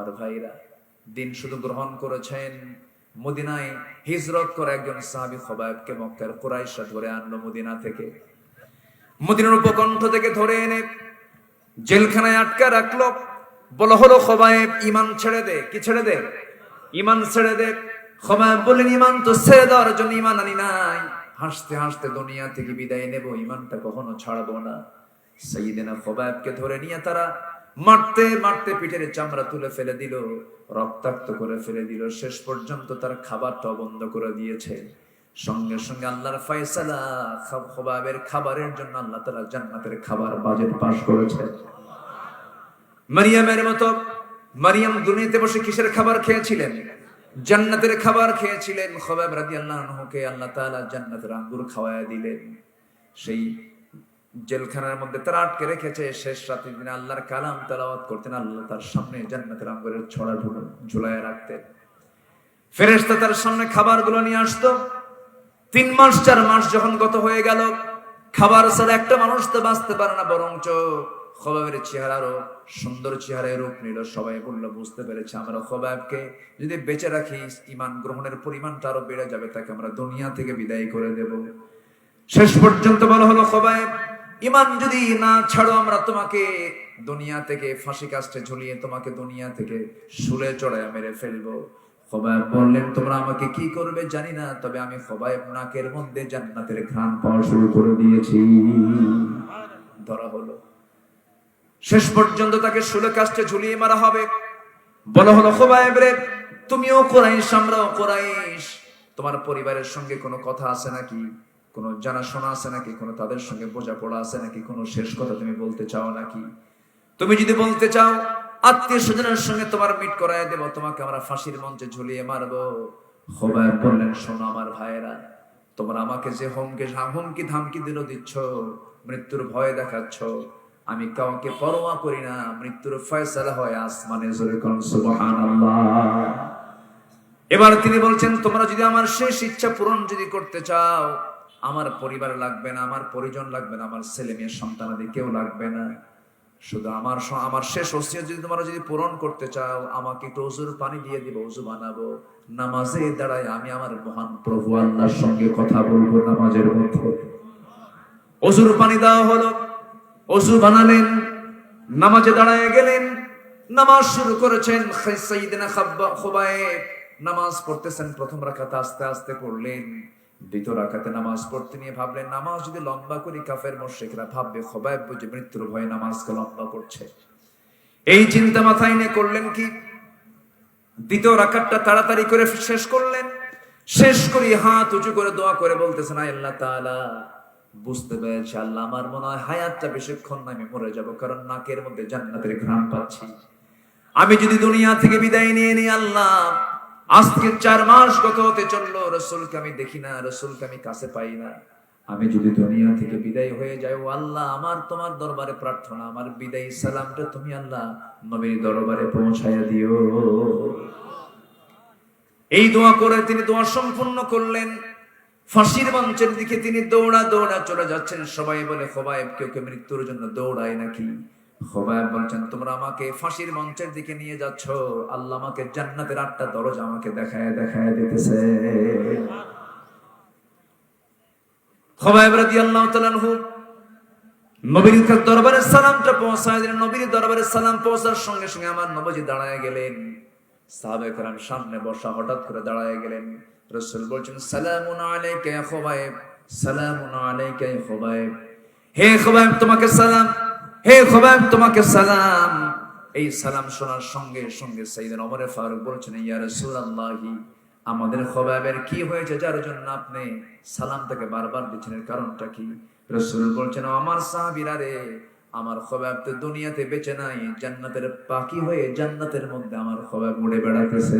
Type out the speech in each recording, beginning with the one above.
আমার ভাইরা। দিন শুধু গ্রহণ করেছেন মদিনায় হিজরত করে একজন সাহাবি খবাবকে মক্কার কুরাইশা ধরে আনলো মদিনা থেকে। মদিনার উপকণ্ঠ থেকে ধরে এনে জেলখানায় আটকা রাখল। বলা হলো, খবায়েব ইমান ছেড়ে দে। কি ছেড়ে দে? ইমান ছেড়ে দে। খবায়েব বললেন ইমান তো ছেড়ে দেওয়ার জন্য ইমান আনি নাই। হাসতে হাসতে দুনিয়া থেকে বিদায় নেব ইমানটা কখনো ছাড়বো না। সাইয়েদেনা খবায়েবকে ধরে নিয়ে তারা মারতে মারতে পিঠের চামড়া তুলে ফেলে দিল, রক্তাক্ত করে ফেলে দিল। শেষ পর্যন্ত তার খাবারটা বন্ধ করে দিয়েছে। সঙ্গে সঙ্গে আল্লাহর ফয়সালা খাবারের জন্য আল্লাহ তালা জান্নাতের খাবার বাজেট পাশ করেছে। মারিয়ামের মতো, মারিয়াম দুনিয়াতে বসে কিসের খাবার খেয়েছিলেন? জান্নাতের খাবার খেয়েছিলেন। খবাব রাদিয়াল্লাহু আনহুকে আল্লাহ তাআলা জান্নাতের আঙ্গুর খাওয়ায় দিলেন। সেই জেলখানার মধ্যে তারা আটকে রেখেছে। শেষ রাতে দিন আল্লাহর কালাম তেলাওয়াত করতেন। আল্লাহ তার সামনে জান্নাতের আঙ্গুরের ছড়া ঝুলায় রাখতেন। ফেরেশতা তার সামনে খাবারগুলো নিয়ে আসতো। তিন মাস, চার মাস যখন গত হয়ে গেল, খাবার ছাড়া একটা মানুষ তো বাঁচতে পারে না, বরঞ্চ খবাবের চেহারারও সুন্দর চেহারায় রূপ নিল। সবাই বলল, বুঝতে পেরেছে আমরা খবাবকে। যদি বেঁচে রাখি ইমান গ্রহণের পরিমাণটা আরও বেড়ে যাবে, তাকে আমরা দুনিয়া থেকে বিদায় করে দেব। শেষ পর্যন্ত বলা হলো, খবাব ইমান যদি না ছাড়ো, আমরা তোমাকে দুনিয়া থেকে ফাঁসি কাস্টে ঝুলিয়ে তোমাকে দুনিয়া থেকে শুলে চড়ায় মেরে ফেলব। বললেন, তোমরা আমাকে কি করবে জানি না, তবে আমি নাকের মধ্যে জান্নাতের ঘ্রাণ পাওয়া শুরু করে দিয়েছি। ধরা হলো। শেষ পর্যন্ত তাকে শুলে কাস্টে ঝুলিয়ে মারা হবে। বলা হলো রে, তুমিও কোরাইশ, আমরাও কোরাইশ। তোমার পরিবারের সঙ্গে কোনো কথা আছে নাকি? কোনো জানাশোনা আছে নাকি? কোনো তাদের সঙ্গে বোঝাপড়া আছে নাকি? কোনো শেষ কথা তুমি বলতে চাও নাকি? তুমি যদি বলতে চাও, আত্মীয় স্বজনের সঙ্গে তোমার মিট করায় দেব, তোমাকে আমরা ফাঁসির মঞ্চে ঝুলিয়ে মারবো। বললেন শোনো আমার ভাইয়েরা, তোমরা আমাকে যে হুমকে হুমকি ধামকি দিল দিচ্ছ, মৃত্যুর ভয় দেখাচ্ছ, আমি কাউকে পরোয়া করি না, মৃত্যুর ফয়সালা হয় আসমানে এবার তিনি বলছেন, তোমরা যদি আমার শেষ ইচ্ছা পূরণ যদি করতে চাও আমার পরিবার লাগবে না, আমার পরিজন লাগবে না, আমার ছেলে মেয়ের সন্তানাদি কেউ লাগবে না। শুধু আমার আমার শেষ ওসিয়ত যদি তোমরা যদি পূরণ করতে চাও, আমাকে একটু অজুর পানি দিয়ে দিব অজু বানাবো। নামাজে দাঁড়ায় আমি আমার মহান প্রভু আল্লাহর সঙ্গে কথা বলব নামাজের মধ্যে। অজুর পানি দেওয়া হলো অজু বানালেন, নামাজে দাঁড়ায় গেলেন, নামাজ শুরু করেছেন নামাজ পড়তেছেন প্রথম রাকাতে আস্তে আস্তে পড়লেন। দ্বিতীয় রাকাতে নামাজ পড়তে নিয়ে ভাবলেন, নামাজ যদি লম্বা করি, কাফের মুশরিকরা ভাববে খোবাইব বুঝে মৃত্যুর ভয়ে নামাজকে লম্বা করছে। এই চিন্তা মাথায় নিয়ে করলেন কি? দ্বিতীয় রাকাতটা তাড়াতাড়ি করে শেষ করলেন। শেষ করি হাত উঁচু করে দোয়া করে বলতেছেন আল্লাহ বুঝতে পেরেছি আল্লাহ, আমার মনে হয় হায়াতটা বেশিক্ষণ আমি মরে যাব, কারণ নাকের মধ্যে জান্নাতের ঘ্রাণ পাচ্ছি। আমি যদি দুনিয়া থেকে বিদায় নিয়ে নিই, আল্লাহ আজকে চার মাস গত হতে চলল, রসুলকে আমি দেখি না, রসুলকে আমি কাছে পাই না। আমি যদি দুনিয়া থেকে বিদায় হয়ে যাই, ও আল্লাহ, আমার তোমার দরবারে প্রার্থনা, আমার বিদায় সালামটা তুমি আল্লাহ নবীর দরবারে পৌঁছাইয়া দিও। এই দোয়া করে তিনি দোয়া সম্পূর্ণ করলেন। ফাঁসির মঞ্চের দিকে তিনি দৌড়া দৌড়া চলে যাচ্ছেন। সবাই বলে, খোবায়েব, কেউ কেউ মৃত্যুর জন্য দৌড়ায় নাকি? খোবায়ব বলছেন, তোমরা আমাকে ফাঁসির মঞ্চের দিকে নিয়ে যাচ্ছ। আল্লাহ আমাকে জান্নাতের আটটা দরজা আমাকে দেখায় দেখায় দিতেছে। খোবায়ব নবীর সালামটা পৌঁছায় দিলেন। নবীর সালাম পৌঁছার সঙ্গে সঙ্গে আমার নবজি দাঁড়ায় গেলেন। সামনে বসা হঠাৎ করে দাঁড়ায় গেলেন। রসুল বলছেন, সালামুন আলাইকা খোবায়ব সালামুন আলাইকা খোবায়ব হে খোবায়ব তোমাকে সালাম। হে খুবাইব তোমাকে সালাম। এই সালাম শোনার সঙ্গে সঙ্গে সাইয়েদনা ওমর ফারুক বলছেন আমাদের খবাবের কি হয়েছে যার জন্য আপনি সালামটাকে বারবার দিচ্ছেন? কারণটা কি? রসুল বলছেন, আমার সাহাবীরা রে, আমার খবাব তো দুনিয়াতে বেঁচে নাই, জান্নাতের পাখি হয়ে জান্নাতের মধ্যে আমার খবাব উড়ে বেড়াতেছে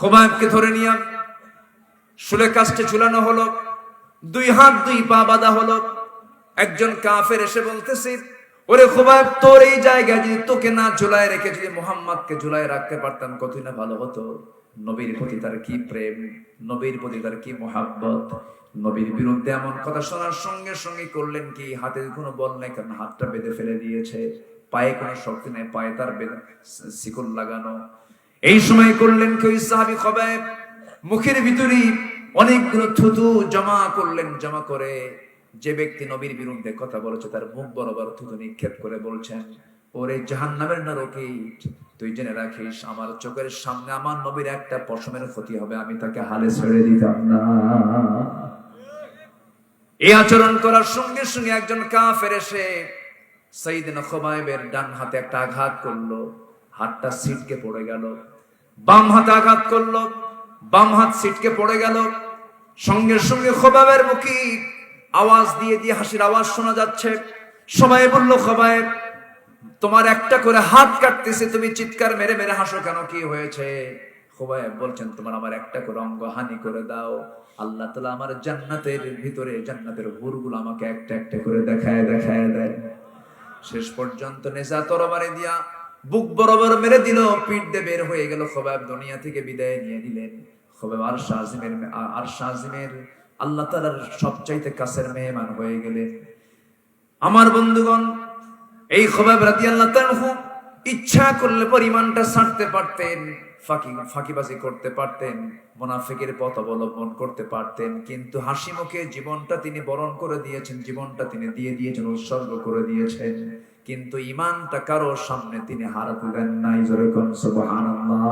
খবাবকে ধরে নিয়ে শুলে কাস্টে ঝুলানো হলো, দুই হাত দুই পা বাঁধা হলো একজন কাফের এসে বলতেছে, ওরে খোবাব, তোর এই জায়গায় যদি তোকে না ঝুলায় রেখে যদি মোহাম্মদকে ঝুলায় রাখতে পারতাম, কতই না ভালো হতো? নবীর প্রতি তার কি প্রেম? নবীর প্রতি তার কি মোহাব্বত? নবীর বিরুদ্ধে এমন কথা শোনার সঙ্গে সঙ্গে করলেন কি? হাতে কোনো বল নাই, কারণ হাতটা বেঁধে ফেলে দিয়েছে। পায়ে কোনো শক্তি নেই, পায়ে তার শিকল লাগানো। এই সময় করলেন কেউ সাহাবি খবায় মুখের ভিতরে অনেকগুলো থুতু জমা করলেন, জমা করে যে ব্যক্তি নবীর বিরুদ্ধে কথা বলেছে, তার মুখ বরাবর থুতু নিক্ষেপ করে বলছেন, ওরে জাহান্নামের নরকে, তুই জেনে রাখিস, আমার চোখের সামনে আমার নবীর একটা পশমের ক্ষতি হবে, আমি তাকে হালে ছেড়ে দিতাম না। এই আচরণ করার সঙ্গে সঙ্গে একজন কাফের এসে সাইদিন খোবাইবের ডান হাতে একটা আঘাত করল, হাতটা সিটকে পড়ে গেল, বাম হাতে আঘাত করল, বাম হাত সিটকে পড়ে গেল। সঙ্গে সঙ্গে খোবাবের মুখী আওয়াজ দিয়ে দিয়ে হাসির আওয়াজ শোনা যাচ্ছে। সবাই বলল খোবাইব তোমার একটা করে হাত কাটতেছে, তুমি চিৎকার মেরে মেরে হাসো কেন? কি হয়েছে? খোবাইব বলছেন, তোমার আমার একটা করে অঙ্গ হানি করে দাও। আল্লাহ তালা আমার জান্নাতের ভিতরে, জান্নাতের হুরগুলো আমাকে একটা একটা করে দেখায় দেখায়, দেয়। শেষ পর্যন্ত নেশা তরবারে দিয়া বুক বরাবর মেরে দিল, পিঠ দিয়ে বের হয়ে গেল। খোবাব দুনিয়া থেকে বিদায় নিয়ে দিলেন খোবাব আর শাহিমের আর শাহিমের আল্লাহ তালার সবচাইতে কাছের মেহমান হয়ে গেলেন আমার বন্ধুগণ, এই খোবাব রাতি আল্লাহ তাআলা ইচ্ছা করলে পরিমাণটা ছাড়তে পারতেন, ফাঁকি, ফাঁকিবাজি করতে পারতেন, মোনাফিকের পথ অবলম্বন করতে পারতেন, কিন্তু হাসি মুখে জীবনটা তিনি বরণ করে দিয়েছেন, জীবনটা তিনি দিয়ে দিয়েছেন, উৎসর্গ করে দিয়েছেন। কিন্তু ইমানটা কারোর সামনে তিনি হারাতে দেন নাই, জোরে কোন সুবহানাল্লাহ।